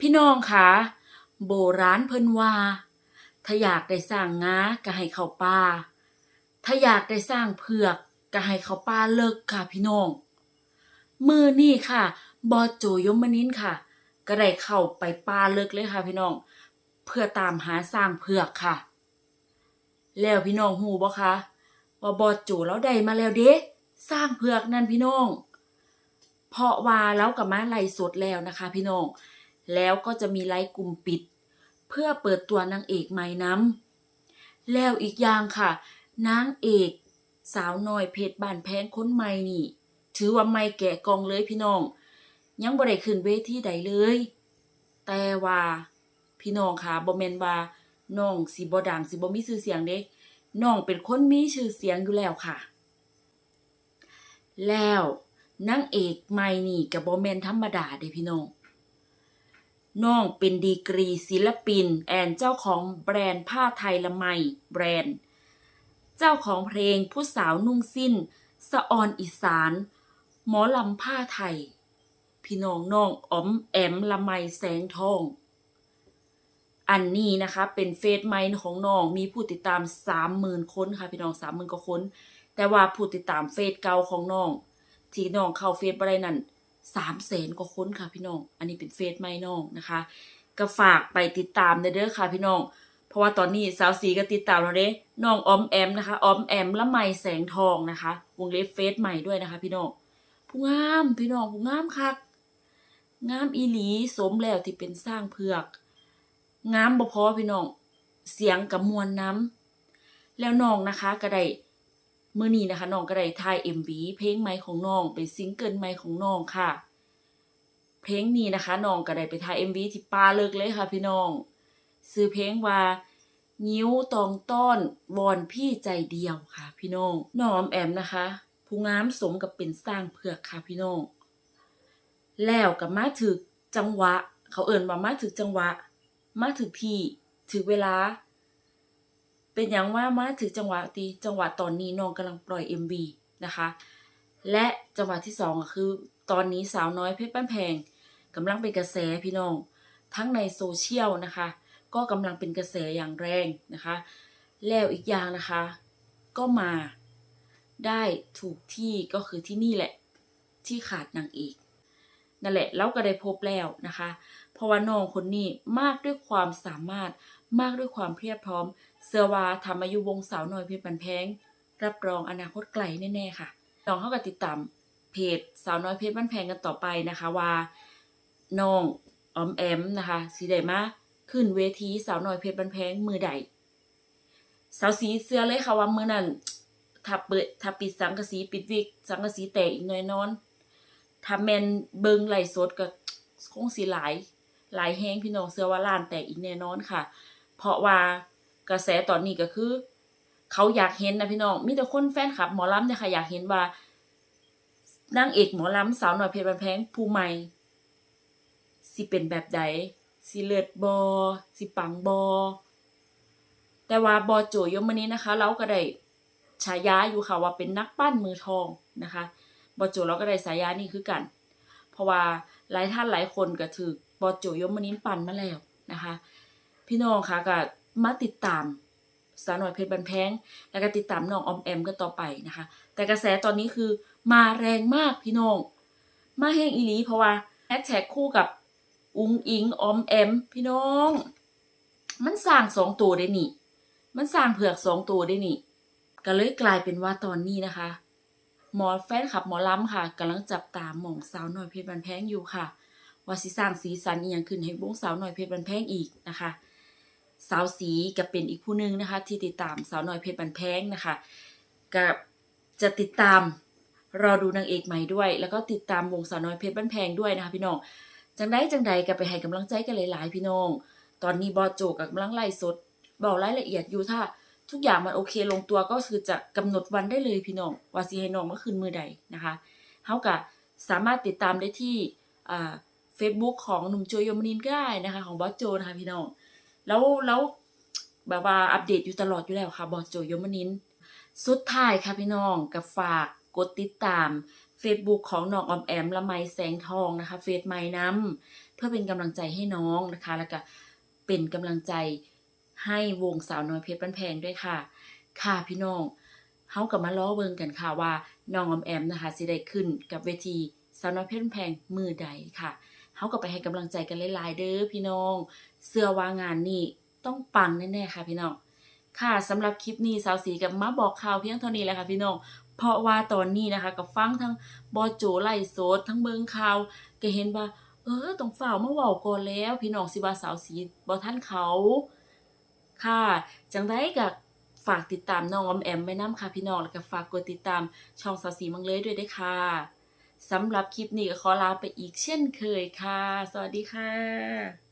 พี่น้องคะโบราณเพิ่นว่า ถ้าอยากได้สร้างงาก็ให้เข้าป่า ถ้าอยากได้สร้างเผือกก็ให้เข้าป่าเลิกค่ะพี่น้อง มือนี่ค่ะ บอโจยมนินค่ะ ก็ได้เข้าไปป่าเลิกเลยค่ะพี่น้อง เพื่อตามหาสร้างเผือกค่ะ แล้วพี่น้องหูบ่คะว่าบอโจแล้วได้มาแล้วเด้สร้างเผือกนั่นพี่น้อง เพราะว่าแล้วกับมาไล่สดแล้วนะคะ พี่น้อง แล้วก็จะมีไลฟ์กลุ่มปิด เพื่อเปิดตัวนางเอกใหม่น้ำแล้วอีกอย่างค่ะ นางเอกสาวน้อยเพชรบานแพงค้นใหม่นี่ ถือว่าไม่แกะกองเลยพี่น้อง ยังบ่ได้ขึ้นเวทีใดเลย แต่ว่าพี่น้องค่ะบ่แมนว่าน้องสิบ่ดังสิบ่มีชื่อเสียงเด้น้องเป็นคนมีชื่อเสียงอยู่แล้วค่ะ แล้วนางเอกใหม่นี่ก็บ่แมนธรรมดาเด้พี่น้อง น้องเป็นดีกรีศิลปิน แอนเจ้าของแบรนด์ผ้าไทยละไมแบรนด์ เจ้าของเพลงผู้สาวนุ่งสิ้น สะออนอีสาน หมอลำผ้าไทย พี่น้องน้องอ๋อมแอมละไมแสงทอง อันนี้นะคะเป็นเฟซไมค์ของน้องมีผู้ติดตามสามหมื่นคนค่ะพี่น้องสามหมื่นกว่าคน แต่ว่าผู้ติดตามเฟซเก่าของน้องที่น้องเข้าเฟซได้นั่น สามแสนกว่าคนค่ะพี่น้อง อันนี้เป็นเฟซไม่น้องนะคะ ก็ฝากไปติดตามเด้อค่ะพี่น้อง เพราะว่าตอนนี้สาวสีก็ติดตามเราเด้น้องออมแอมนะคะออมแอมละไมแสงทองนะคะ วงเล็บเฟซใหม่ด้วยนะคะ พี่น้องผู้งามพี่น้องผู้งามคักงามอีหลีสมแล้วที่เป็นสร้างเผือกงามบ่พอพี่น้องเสียงกับมวลน้ำแล้วน้องนะคะก็ได้ เมื่อนี้นะคะน้องก็ได้ถ่าย MV เพลงใหม่ของน้องเป็นซิงเกิลใหม่ของน้องค่ะ เพลงนี้นะคะน้องก็ได้ไปถ่าย MV ที่ปาเลิกเลยค่ะ พี่น้องซื้อเพลงว่านิ้วตองต้อนวอนพี่ใจเดียวค่ะ พี่น้องน้องอมแอมนะคะ ผู้งามสมกับเป็นสร้างเผือกค่ะพี่น้องแล้วกับมาถึกจังหวะ เขาเอิ่นว่ามาถึกจังหวะ มาถึกที่ถึกเวลา เป็นอย่างว่ามาถึกจังหวะตีจังหวะตอนนี้น้องกำลังปล่อย MV นะคะ และจังหวะที่สองคือ ตอนนี้สาวน้อยเพชรบ้านแพงกำลังเป็นกระแสพี่น้อง ทั้งในโซเชียลนะคะ ก็กำลังเป็นกระแสอย่างแรงนะคะ แล้วอีกอย่างนะคะ ก็มาได้ถูกที่ก็คือที่นี่แหละ ที่ขาดนางเอกนั่นแหละเราก็ได้พบแล้วนะคะ เพราะว่าน้องคนนี้มากด้วยความสามารถ มากด้วยความเพียรพร้อม เสือวาทำอายุวงสาวน้อยเพชรบันแพง รับรองอนาคตไกลแน่ๆค่ะน้องเข้ากับติดตามเพจสาวน้อยเพชรบ้านแพงกันต่อไปนะคะว่าน้องออมแอมนะคะสีไดมาขึ้นเวทีสาวน้อยเพชรบ้านแพงมือใดสาวสีเสื้อเลยค่ะว่ามือนั้นถ้าเปิดถ้าปิดสังกะสีปิดวิกสังกะสีแตกอีกหน่อยนอนถ้าแมนเบิงไหลสดก็คงสีหลายหลายแห้งพี่น้องเสื้อว่าล้านแตกอีกแน่นอนค่ะ เพราะว่ากระแสตอนนี้ก็คือ เขาอยากเห็นนะพี่น้องมีแต่คนแฟนคลับหมอลำเนี่ยค่ะอยากเห็นว่านางเอกหมอลำสาวหน่อยเพชรบันแพงผู้ใหม่สิเป็นแบบใดสิเลือดบอสิปังบอแต่ว่าบอโจยมนี้นะคะ เราก็ได้ฉายาอยู่ค่ะว่าเป็นนักปั้นมือทองนะคะบอโจเราก็ได้ฉายานี่คือกัน เพราะว่าหลายท่านหลายคนก็ถือบอโจยมนี้ปั่นมาแล้วนะคะ พี่น้องค่ะก็มาติดตามสาวหน่อยเพชรบันแพง แล้วก็ติดตามน้องออมแอมกันต่อไปนะคะ แต่กระแสตอนนี้คือมาแรงมากพี่น้อง มาแห้งอีหลีเพราะว่าแฮชแท็กคู่กับอุ้งอิงออมแอม พี่น้อง มันสร้างสองตัวได้นี่ มันสร้างเผือกสองตัวได้นี่ ก็เลยกลายเป็นว่าตอนนี้นะคะ หมอแฟนคลับหมอล้ำค่ะกำลังจับตามหมองสาวหน่อยเพชรบันแพงอยู่ค่ะ ว่าสิสร้างสีสันอีหยังขึ้นให้วงสาวหน่อยเพชรบันแพงอีกนะคะ สาวสีก็เป็นอีกผู้หนึ่งนะคะ ที่ติดตามสาวน้อยเพชรบันแพงนะคะกับจะติดตามรอดูนางเอกใหม่ด้วย แล้วก็ติดตามวงสาวน้อยเพชรบันแพงด้วยนะคะพี่น้องจังได้จังใดก็ไปให้กำลังใจกันหลายๆ พี่น้อง ตอนนี้บอสโจกับกำลังไล่สดบอกรายละเอียดอยู่ถ้าทุกอย่างมันโอเคลงตัวก็คือจะกำหนดวันได้เลยพี่น้องว่าสิให้น้องเมื่อคืนมือใดนะคะเฮาก็สามารถติดตามได้ที่เฟซบุ๊กของหนุ่มโจยมนินก็ได้นะคะ ของบอสโจนะคะพี่น้อง แล้วแล้วแบบว่าอัปเดตอยู่ตลอดอยู่แล้วค่ะ บอสโจยมนินสุดท้ายค่ะพี่น้องกับฝากกดติดตาม Facebook ของน้องออมแอมละไมแสงทองนะคะ เฟซไม้น้ำเพื่อเป็นกำลังใจให้น้องนะคะ แล้วก็เป็นกำลังใจให้วงสาวน้อยเพชรบ้านแพงด้วยค่ะ ค่ะพี่น้องเฮากับมาล้อเบิงกันค่ะว่าน้องออมแอมนะคะสิได้ขึ้นกับเวทีสาวน้อยเพชรบ้านแพงมือใดค่ะ เฮาก็ไปให้กำลังใจกันหลายๆเด้อพี่น้อง เสื้อว่างานนี่ต้องปังแน่ๆค่ะพี่น้อง ค่ะสำหรับคลิปนี้สาวสีกับมาบอกข่าวเพียงเท่านี้แหละค่ะพี่น้อง เพราะว่าตอนนี้นะคะกับฟังทั้งบอโจไล่โซดทั้งเบิงข่าวก็เห็นว่า เออต้องฝ่าวมาเว้าก่อนแล้ว พี่น้องสิว่าสาวสีบ่ทันเขา ค่ะจังไดก็ฝากติดตามน้องออมแอมไว้นํค่ะพี่น้องแล้วก็ฝากกดติดตามช่องสาวสีมังเลยด้วยด้อค่ะ สำหรับคลิปนี้ก็ขอลาไปอีกเช่นเคยค่ะ สวัสดีค่ะ